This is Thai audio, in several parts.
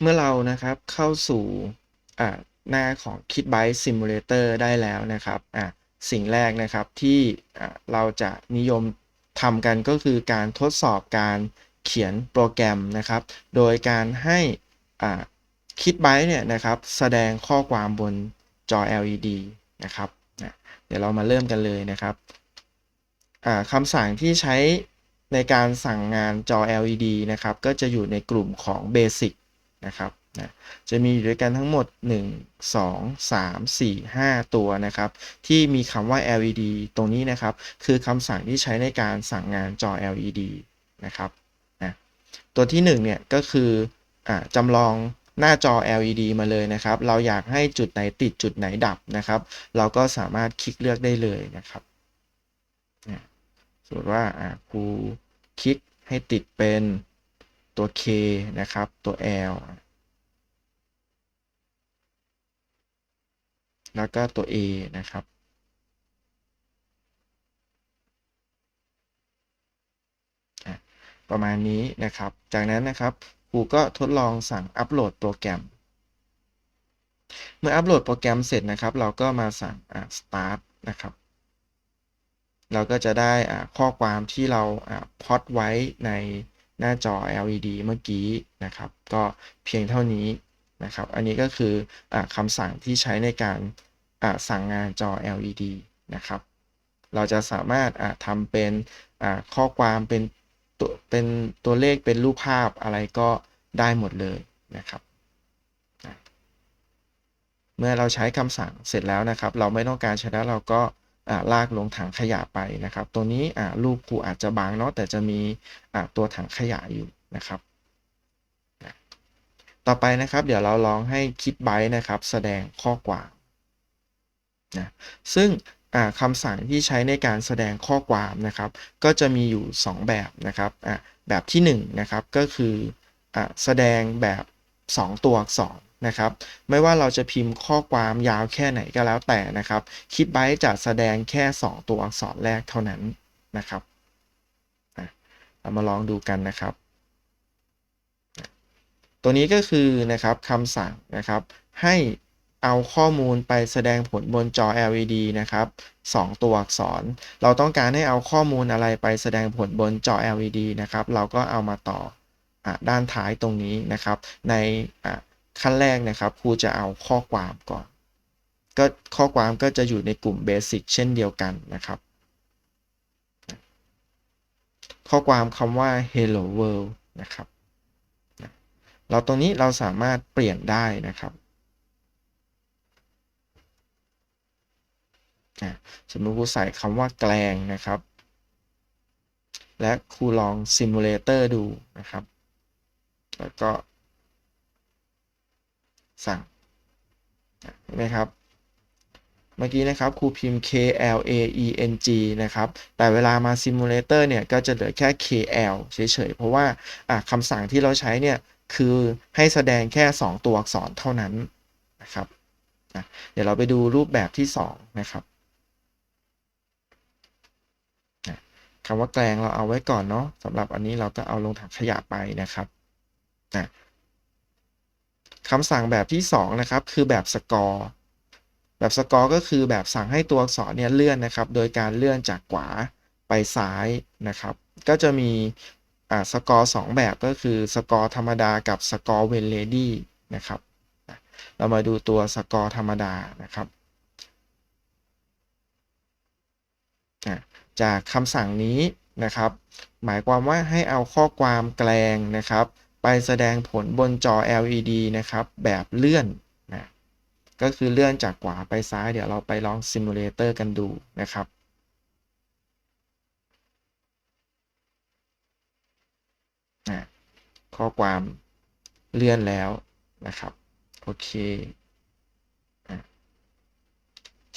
เมื่อเรานะครับเข้าสู่หน้าของ KitByte Simulator ได้แล้วนะครับสิ่งแรกนะครับที่เราจะนิยมทำกันก็คือการทดสอบการเขียนโปรแกรมนะครับ โดยการให้คิดไบเนี่ยนะครับแสดงข้อความบนจอ LED นะครับเดี๋ยวเรามาเริ่มกันเลยนะครับคำสั่งที่ใช้ในการสั่งงานจอ LED นะครับ ก็จะอยู่ในกลุ่มของ Basic นะครับนะจะมีอยู่ด้วยกันทั้งหมด 1 2 3 4 5 ตัวนะครับ ที่มีคำว่า LED ตรงนี้นะครับ คือคำสั่งที่ใช้ในการสั่งงานจอ LED นะครับนะตัวที่1เนี่ยก็คืออจำลองหน้าจอ LED มาเลยนะครับ เราอยากให้จุดไหนติดจุดไหนดับนะครับ เราก็สามารถคลิกเลือกได้เลยนะครับสมมติว่าครูคลิกให้ติดเป็น ตัว K นะครับ ตัว L แล้วก็ตัว A นะครับ ประมาณนี้นะครับ จากนั้นนะครับครูก็ทดลองสั่งอัปโหลดโปรแกรม เมื่ออัปโหลดโปรแกรมเสร็จนะครับ เราก็มาสั่ง start นะครับ เราก็จะได้ข้อความที่เราพอดไว้ใน หน้าจอ LED เมื่อกี้นะครับ ก็เพียงเท่านี้นะครับ อันนี้ก็คืออคำสั่งที่ใช้ในการสั่งงานจอ LED นะครับ เราจะสามารถทำเป็นข้อความเป็นตัวเป็นตัวเลขเป็นรูปภาพอะไรก็ได้หมดเลยนะครับ เมื่อเราใช้คำสั่งเสร็จแล้วนะครับ เราไม่ต้องการใช้แล้วเราก็ ลากลงถังขยะไปนะครับ ตัวนี้รูปครูอาจจะบางเนาะแต่จะมีตัวถังขยะอยู่นะครับต่อไปนะครับ เดี๋ยวเราลองให้คิดไบต์นะครับ แสดงข้อความนะซึ่งคำสั่งที่ใช้ในการแสดงข้อความนะครับ ก็จะมีอยู่ 2 แบบนะครับแบบที่1นนะครับก็คืออแสดงแบบ 2 ตัวอักษร นะครับ ไม่ว่าเราจะพิมพ์ข้อความยาวแค่ไหนก็แล้วแต่นะครับ คิดไบจะแสดงแค่ 2 ตัวอักษรแรกเท่านั้นนะครับเรามาลองดูกันนะครับ ตัวนี้ก็คือนะครับคำสั่งนะครับ ให้เอาข้อมูลไปแสดงผลบนจอ LED นะครับ 2 ตัวอักษร เราต้องการให้เอาข้อมูลอะไรไปแสดงผลบนจอ LED นะครับ เราก็เอามาต่ออด้านท้ายตรงนี้นะครับ ใน ขั้นแรกนะครับครูจะเอาข้อความก่อน ก็ข้อความก็จะอยู่ในกลุ่ม Basic เช่นเดียวกันนะครับ ข้อความคำว่า Hello World นะครับเราตรงนี้เราสามารถเปลี่ยนได้นะครับสมมติครูใส่คำว่าแกลงนะครับ และครูลองซิมูเลเตอร์ดูนะครับ แล้วก็ สั่งเห็นไหมครับ เมื่อกี้นะครับครูพิมพ์ K L A E N G นะครับ แต่เวลามาซิมูเลเตอร์เนี่ย ก็จะเหลือแค่ K L เฉยๆ เพราะว่าคำสั่งที่เราใช้เนี่ย คือให้แสดงแค่ 2 ตัวอักษรเท่านั้นนะครับเดี๋ยวเราไปดูรูปแบบที่ 2 นะครับคำว่าแกลงเราเอาไว้ก่อนเนาะสำหรับอันนี้เราก็เอาลงถังขยะไปนะครับ คำสั่งแบบที่ 2 นะครับ คือแบบสกอร์แบบสกอร์ก็คือแบบสั่งให้ตัวอักษรเนี่ยเลื่อนนะครับ โดยการเลื่อนจากขวาไปซ้ายนะครับ ก็จะมีอ่าสกอร์2แบบก็คือสกอร์ธรรมดากับสกอร์เวนเลดี้นะครับ เรามาดูตัวสกอร์ธรรมดานะครับจากคำสั่งนี้นะครับ หมายความว่าให้เอาข้อความแกลงนะครับ ไปแสดงผลบนจอ LED นะครับ แบบเลื่อนนะก็คือเลื่อนจากขวาไปซ้ายเดี๋ยวเราไปลองซิมูเลเตอร์กันดูนะครับนะข้อความเลื่อนแล้วนะครับ โอเค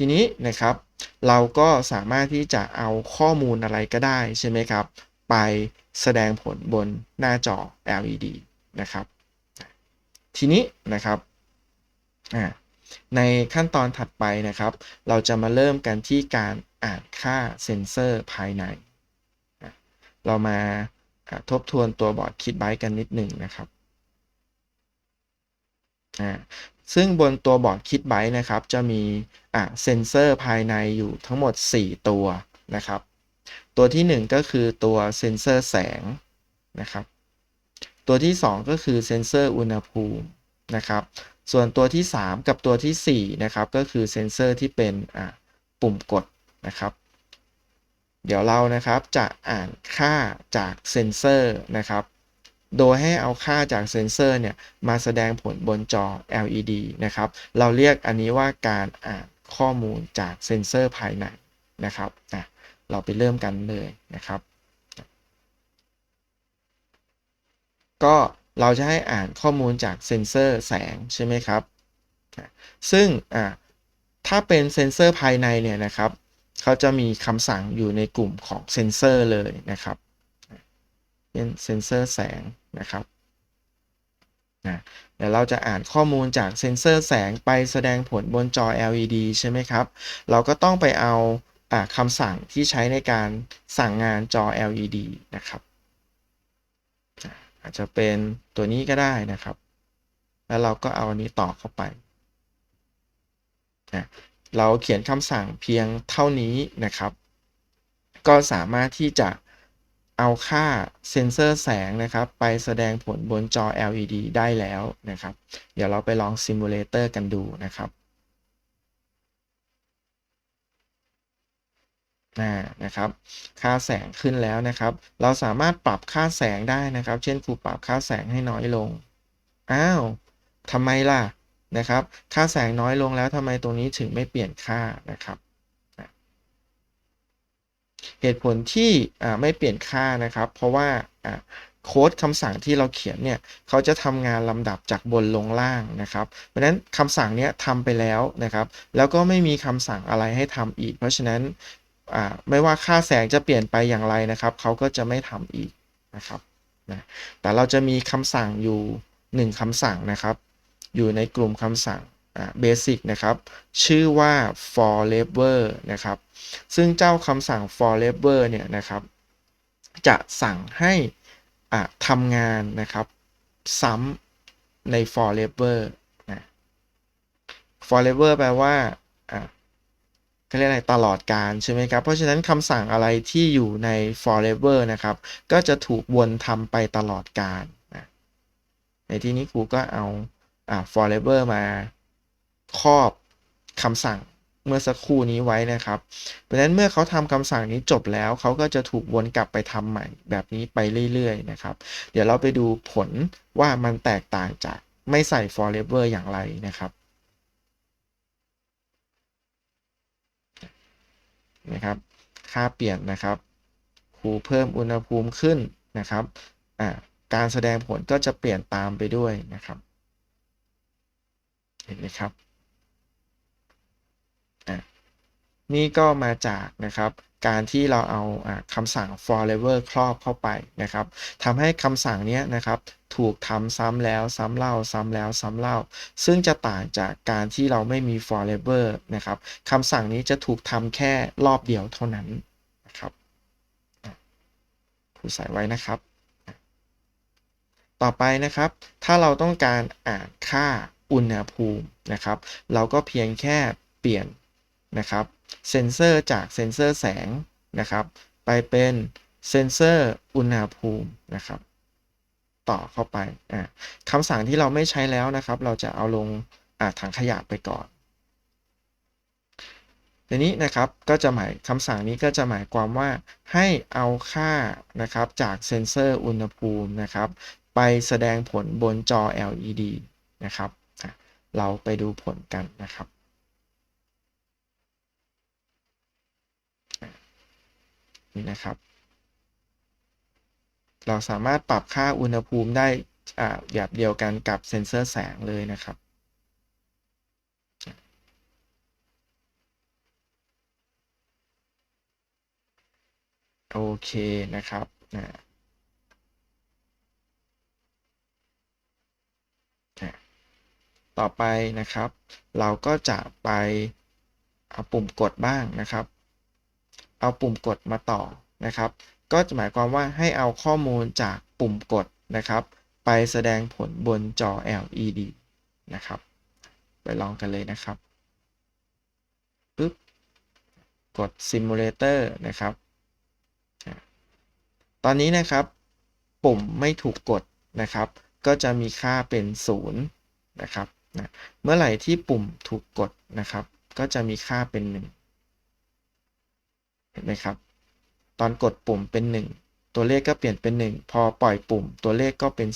ทีนี้นะครับเราก็สามารถที่จะเอาข้อมูลอะไรก็ได้ใช่ไหมครับ ไปแสดงผลบนหน้าจอ LED นะครับ ทีนี้นะครับในขั้นตอนถัดไปนะครับ เราจะมาเริ่มกันที่การอ่านค่าเซนเซอร์ภายใน เรามาทบทวนตัวบอร์ดคิดไบต์กันนิดหนึ่งนะครับซึ่งบนตัวบอร์ดคิดไบต์นะครับ จะมีเซนเซอร์ภายในอยู่ทั้งหมด 4 ตัวนะครับ ตัวที่ 1 ก็คือตัวเซนเซอร์แสงนะครับ ตัวที่ 2 ก็คือเซนเซอร์อุณหภูมินะครับ ส่วนตัวที่ 3 กับตัวที่ 4 นะครับ ก็คือเซนเซอร์ที่เป็นปุ่มกดนะครับ เดี๋ยวเรานะครับจะอ่านค่าจากเซนเซอร์นะครับ โดยให้เอาค่าจากเซนเซอร์เนี่ยมาแสดงผลบนจอ LED นะครับ เราเรียกอันนี้ว่าการอ่านข้อมูลจากเซนเซอร์ภายในนะครับอะ เราไปเริ่มกันเลยนะครับ ก็เราจะให้อ่านข้อมูลจากเซนเซอร์แสงใช่ไหมครับ ซึ่งถ้าเป็นเซนเซอร์ภายในเนี่ยนะครับเขาจะมีคำสั่งอยู่ในกลุ่มของเซนเซอร์เลยนะครับเป็นเซนเซอร์แสงนะครับนะเดี๋ยวเราจะอ่านข้อมูลจากเซนเซอร์แสงไปแสดงผลบนจอ LED ใช่ไหมครับ เราก็ต้องไปเอา คำสั่งที่ใช้ในการสั่งงานจอ LED นะครับ อาจจะเป็นตัวนี้ก็ได้นะครับ แล้วเราก็เอาอันนี้ต่อเข้าไปนะเราเขียนคำสั่งเพียงเท่านี้นะครับ ก็สามารถที่จะเอาค่าเซ็นเซอร์แสงนะครับ ไปแสดงผลบนจอ LED ได้แล้วนะครับ เดี๋ยวเราไปลองซิมูเลเตอร์กันดูนะครับ นะครับค่าแสงขึ้นแล้วนะครับ เราสามารถปรับค่าแสงได้นะครับ เช่นครูปรับค่าแสงให้น้อยลงอ้าวทำไมล่ะนะครับ ค่าแสงน้อยลงแล้วทำไมตรงนี้ถึงไม่เปลี่ยนค่านะครับเหตุผลที่ไม่เปลี่ยนค่านะครับ เพราะว่าโค้ดคำสั่งที่เราเขียนเนี่ยเขาจะทำงานลำดับจากบนลงล่างนะครับ เพราะนั้นคำสั่งเนี้ทำไปแล้วนะครับ แล้วก็ไม่มีคำสั่งอะไรให้ทำอีก เพราะฉะนั้น ไม่ว่าค่าแสงจะเปลี่ยนไปอย่างไรนะครับ เขาก็จะไม่ทำอีกนะครับนะแต่เราจะมีคำสั่งอยู่ 1คำสั่งนะครับ อยู่ในกลุ่มคำสั่งเบสิกนะครับ ชื่อว่า for lever นะครับ ซึ่งเจ้าคำสั่ง for lever เนี่ยนะครับ จะสั่งให้ทำงานนะครับ ซ้ำใน for lever นะ for lever แปลว่า เขาเรียกอะไรตลอดการใช่ไหมครับ เพราะฉะนั้นคำสั่งอะไรที่อยู่ใน forever นะครับ ก็จะถูกวนทำไปตลอดการนะในที่นี้ครูก็เอาอ่า forever มาครอบคำสั่งเมื่อสักครู่นี้ไว้นะครับ เพราะฉะนั้นเมื่อเขาทำคำสั่งนี้จบแล้ว เขาก็จะถูกวนกลับไปทำใหม่ แบบนี้ไปเรื่อยๆนะครับ เดี๋ยวเราไปดูผลว่ามันแตกต่างจากไม่ใส่ forever อย่างไรนะครับ นะครับ ค่าเปลี่ยนนะครับครูเพิ่มอุณหภูมิขึ้นนะครับอ่าการแสดงผลก็จะเปลี่ยนตามไปด้วยนะครับ เห็นไหมครับนี่ก็มาจากนะครับ การที่เราเอาคำสั่ง forever ครอบเข้าไปนะครับทำให้คำสั่งนี้นะครับถูกทำซ้ำแล้วซ้ำเล่าซ้ำแล้วซ้ำเล่า ซึ่งจะต่างจากการที่เราไม่มี forever นะครับคำสั่งนี้จะถูกทำแค่รอบเดียวเท่านั้นนะครับผู้ใส่ไว้นะครับ ต่อไปนะครับ ถ้าเราต้องการอ่านค่าอุณหภูมินะครับ เราก็เพียงแค่เปลี่ยนนะครับ เซนเซอร์จากเซนเซอร์แสงนะครับ ไปเป็นเซนเซอร์อุณหภูมินะครับ ต่อเข้าไปคำสั่งที่เราไม่ใช้แล้วนะครับ เราจะเอาลงถังขยะไปก่อนทีนี้นะครับก็จะหมายคำสั่งนี้ก็จะหมายความว่าให้เอาค่านะครับจากเซนเซอร์อุณหภูมินะครับ ไปแสดงผลบนจอ LED นะครับ เราไปดูผลกันนะครับ นี่นะครับ เราสามารถปรับค่าอุณหภูมิได้แบบเดียวกันกับเซ็นเซอร์แสงเลยนะครับโอเคนะครับนะต่อไปนะครับ เราก็จะไปเอาปุ่มกดบ้างนะครับ เอาปุ่มกดมาต่อนะครับ ก็จะหมายความว่าให้เอาข้อมูลจากปุ่มกดนะครับ ไปแสดงผลบนจอ LED นะครับ ไปลองกันเลยนะครับปึ๊บกด Simulator นะครับ ตอนนี้นะครับ ปุ่มไม่ถูกกดนะครับ ก็จะมีค่าเป็น 0 นะครับนะเมื่อไหร่ที่ปุ่มถูกกดนะครับ ก็จะมีค่าเป็น 1 ห็นไหมครับ ตอนกดปุ่มเป็น 1 ตัวเลขก็เปลี่ยนเป็น 1 พอปล่อยปุ่ม ตัวเลขก็เป็น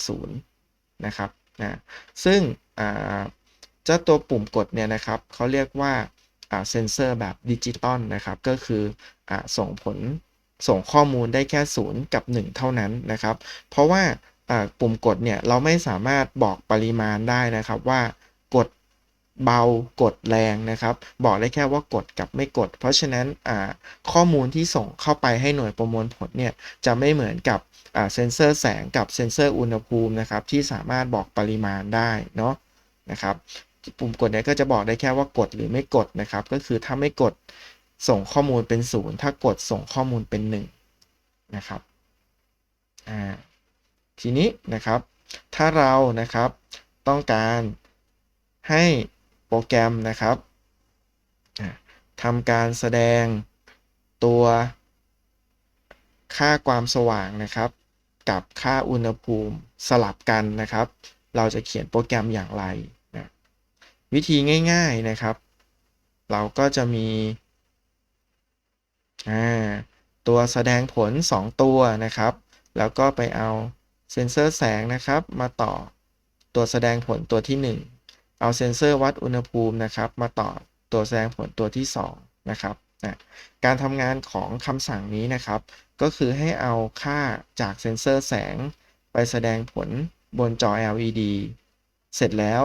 0 นะครับนะซึ่งเจ้าตัวปุ่มกดเนี่ยนะครับเขาเรียกว่าเซนเซอร์แบบดิจิตอลนะครับ ก็คืออส่งผลส่งข้อมูลได้แค่ 0 กับ 1 เท่านั้นนะครับ เพราะว่าปุ่มกดเนี่ยเราไม่สามารถบอกปริมาณได้นะครับว่า เบากดแรงนะครับ บอกได้แค่ว่ากดกับไม่กด เพราะฉะนั้นข้อมูลที่ส่งเข้าไปให้หน่วยประมวลผลเนี่ยจะไม่เหมือนกับเซนเซอร์แสงกับเซนเซอร์อุณหภูมินะครับที่สามารถบอกปริมาณได้เนาะนะครับปุ่มกดเนี่ยก็จะบอกได้แค่ว่ากดหรือไม่กดนะครับ ก็คือถ้าไม่กดส่งข้อมูลเป็นศูนย์ถ้ากดส่งข้อมูลเป็น1นะครับทีนี้นะครับ ถ้าเรานะครับต้องการให้ โปรแกรมนะครับทำการแสดงตัวค่าความสว่างนะครับ กับค่าอุณหภูมิสลับกันนะครับ เราจะเขียนโปรแกรมอย่างไรนะวิธีง่ายๆนะครับ เราก็จะมีตัวแสดงผล 2 ตัวนะครับ แล้วก็ไปเอาเซ็นเซอร์แสงนะครับ มาต่อตัวแสดงผลตัวที่ 1 เอาเซ็นเซอร์วัดอุณหภูมินะครับ มาต่อตัวแสดงผลตัวที่ 2 นะครับนะการทำงานของคำสั่งนี้นะครับ ก็คือให้เอาค่าจากเซ็นเซอร์แสง ไปแสดงผลบนจอ LED เสร็จแล้ว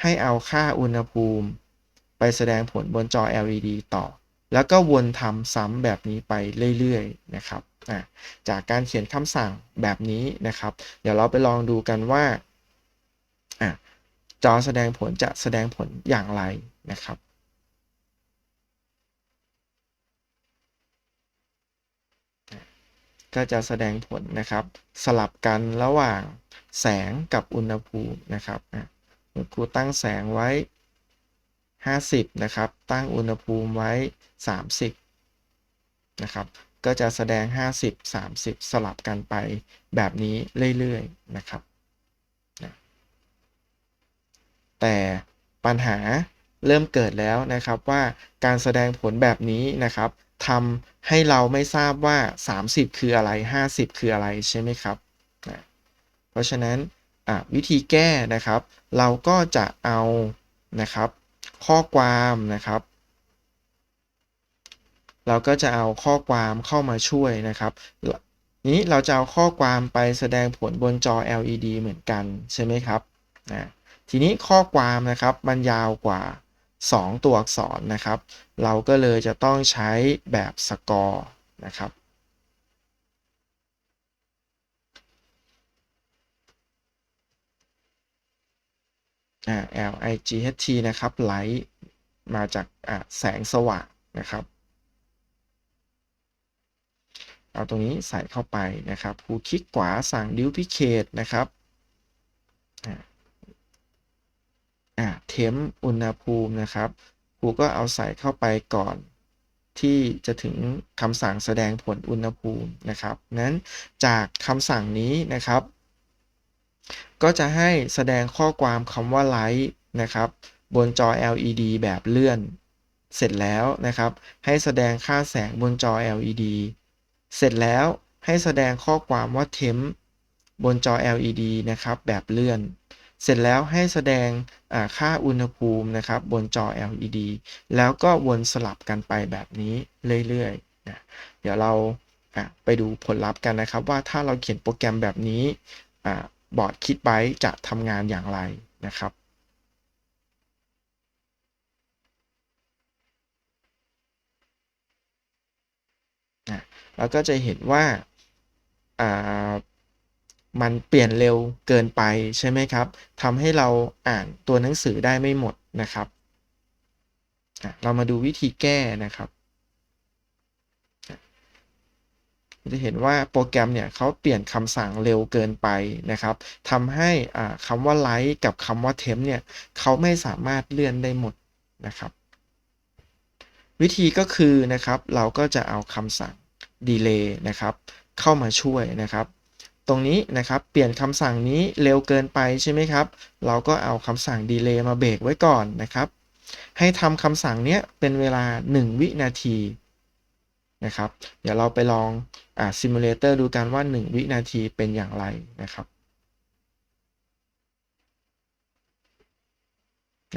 ให้เอาค่าอุณหภูมิ ไปแสดงผลบนจอ LED ต่อ แล้วก็วนทำซ้ำแบบนี้ไปเรื่อยๆนะครับจากการเขียนคำสั่งแบบนี้นะครับ เดี๋ยวเราไปลองดูกันว่า จอแสดงผลจะแสดงผลอย่างไรนะครับก็จะแสดงผลนะครับ สลับกันระหว่างแสงกับอุณหภูมินะครับครูตั้งแสงไว้ 50 นะครับ ตั้งอุณหภูมิไว้ 30 นะครับ ก็จะแสดง 50 30 สลับกันไปแบบนี้เรื่อยๆนะครับนะ แต่ปัญหาเริ่มเกิดแล้วนะครับว่าการแสดงผลแบบนี้นะครับทำให้เราไม่ทราบว่า 30 คืออะไร 50 คืออะไรใช่ไหมครับนะเพราะฉะนั้นวิธีแก้นะครับ เราก็จะเอานะครับข้อความนะครับ เราก็จะเอาข้อความเข้ามาช่วยนะครับ นี้เราจะเอาข้อความไปแสดงผลบนจอ LED เหมือนกันใช่ไหมครับนะ ทีนี้ข้อความนะครับมันยาวกว่า 2 ตัวอักษรนะครับ เราก็เลยจะต้องใช้แบบสกอร์นะครับ L I G H T นะครับไลท์มาจากแสงสว่างนะครับ เอาตรงนี้ใส่เข้าไปนะครับครูคลิกขวาสั่ง duplicate นะครับ อ่าเทมอุณหภูมินะครับครูก็เอาใส่เข้าไปก่อนที่จะถึงคำสั่งแสดงผลอุณหภูมินะครับนั้นจากคำสั่งนี้นะครับ ก็จะให้แสดงข้อความคำว่า light นะครับ บนจอ LED แบบเลื่อน เสร็จแล้วนะครับ ให้แสดงค่าแสงบนจอ LED เสร็จแล้วให้แสดงข้อความว่า temp บนจอ LED นะครับ แบบเลื่อน เสร็จแล้วให้แสดงค่าอุณหภูมินะครับบนจอ LED แล้วก็วนสลับกันไปแบบนี้เรื่อยๆนะเดี๋ยวเราไปดูผลลัพธ์กันนะครับ ว่าถ้าเราเขียนโปรแกรมแบบนี้บอร์ดคิดไบจะทำงานอย่างไรนะครับเราก็จะเห็นว่า มันเปลี่ยนเร็วเกินไปใช่ไหมครับทำให้เราอ่านตัวหนังสือได้ไม่หมดนะครับเรามาดูวิธีแก้นะครับจะเห็นว่าโปรแกรมเนี่ยเขาเปลี่ยนคำสั่งเร็วเกินไปนะครับทำให้คำว่าไลท์กับคำว่าเทมเนี่ยเขาไม่สามารถเลื่อนได้หมดนะครับ วิธีก็คือนะครับเราก็จะเอาคำสั่ง delay นะครับ เข้ามาช่วยนะครับ ตรงนี้นะครับ เปลี่ยนคำสั่งนี้เร็วเกินไปใช่ไหมครับ เราก็เอาคำสั่ง delay มาเบรกไว้ก่อนนะครับ ให้ทำคำสั่งนี้เป็นเวลา 1 วินาทีนะครับ เดี๋ยวเราไปลองอ่าซิมูเลเตอร์ดูกันว่า 1 วินาทีเป็นอย่างไรนะครับ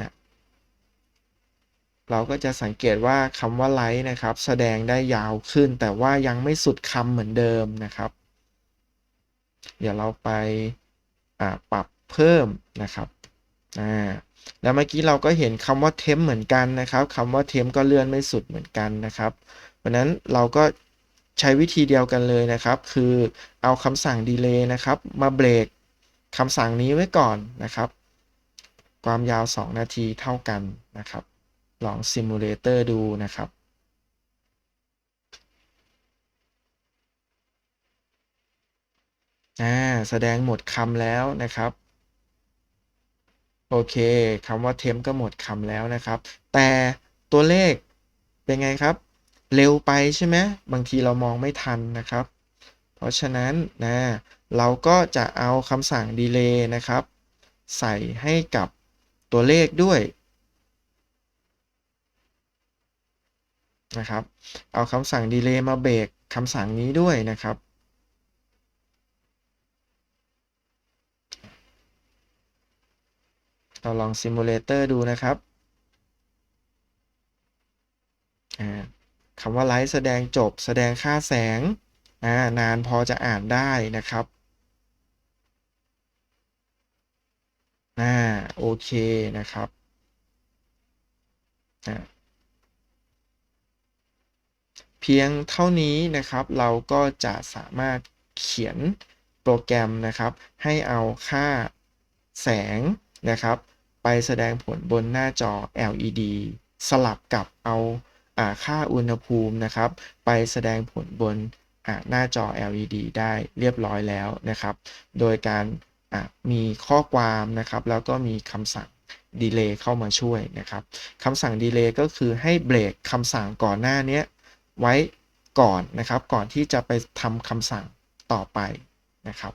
นะเราก็จะสังเกตว่าคำว่าไลท์นะครับ แสดงได้ยาวขึ้นแต่ว่ายังไม่สุดคำเหมือนเดิมนะครับ เดี๋ยวเราไปปรับเพิ่มนะครับแล้วเมื่อกี้เราก็เห็นคำว่าเทมเหมือนกันนะครับคำว่าเทมก็เลื่อนไม่สุดเหมือนกันนะครับเพราะนั้นเราก็ใช้วิธีเดียวกันเลยนะครับ คือเอาคำสั่ง delay นะครับ มาเบรกคำสั่งนี้ไว้ก่อนนะครับ ความยาว 2 นาทีเท่ากันนะครับ ลองซิมูเลเตอร์ดูนะครับ อ่าแสดงหมดคำแล้วนะครับ โอเคคำว่าเทมก็หมดคำแล้วนะครับ แต่ตัวเลขเป็นไงครับ เร็วไปใช่ไหมบางทีเรามองไม่ทันนะครับ เพราะฉะนั้นนะเราก็จะเอาคำสั่ง delay นะครับ ใส่ให้กับตัวเลขด้วยนะครับ เอาคำสั่ง delay มาเบรกคำสั่งนี้ด้วยนะครับ เราลองซิมูเลเตอร์ดูนะครับคำว่าไลท์แสดงจบ แสดงค่าแสงนานพอจะอ่านได้นะครับอ่าโอเคนะครับเพียงเท่านี้นะครับเราก็จะสามารถเขียนโปรแกรมนะครับ ให้เอาค่าแสงนะครับ ไปแสดงผลบนหน้าจอ LED สลับกับเอาค่าอุณหภูมินะครับ ไปแสดงผลบนหน้าจอ LED ได้เรียบร้อยแล้วนะครับ โดยการมีข้อความนะครับ แล้วก็มีคำสั่ง delay เข้ามาช่วยนะครับคำสั่ง delay ก็คือให้เบรกคำสั่งก่อนหน้านี้ไว้ก่อนนะครับ ก่อนที่จะไปทำคำสั่งต่อไปนะครับ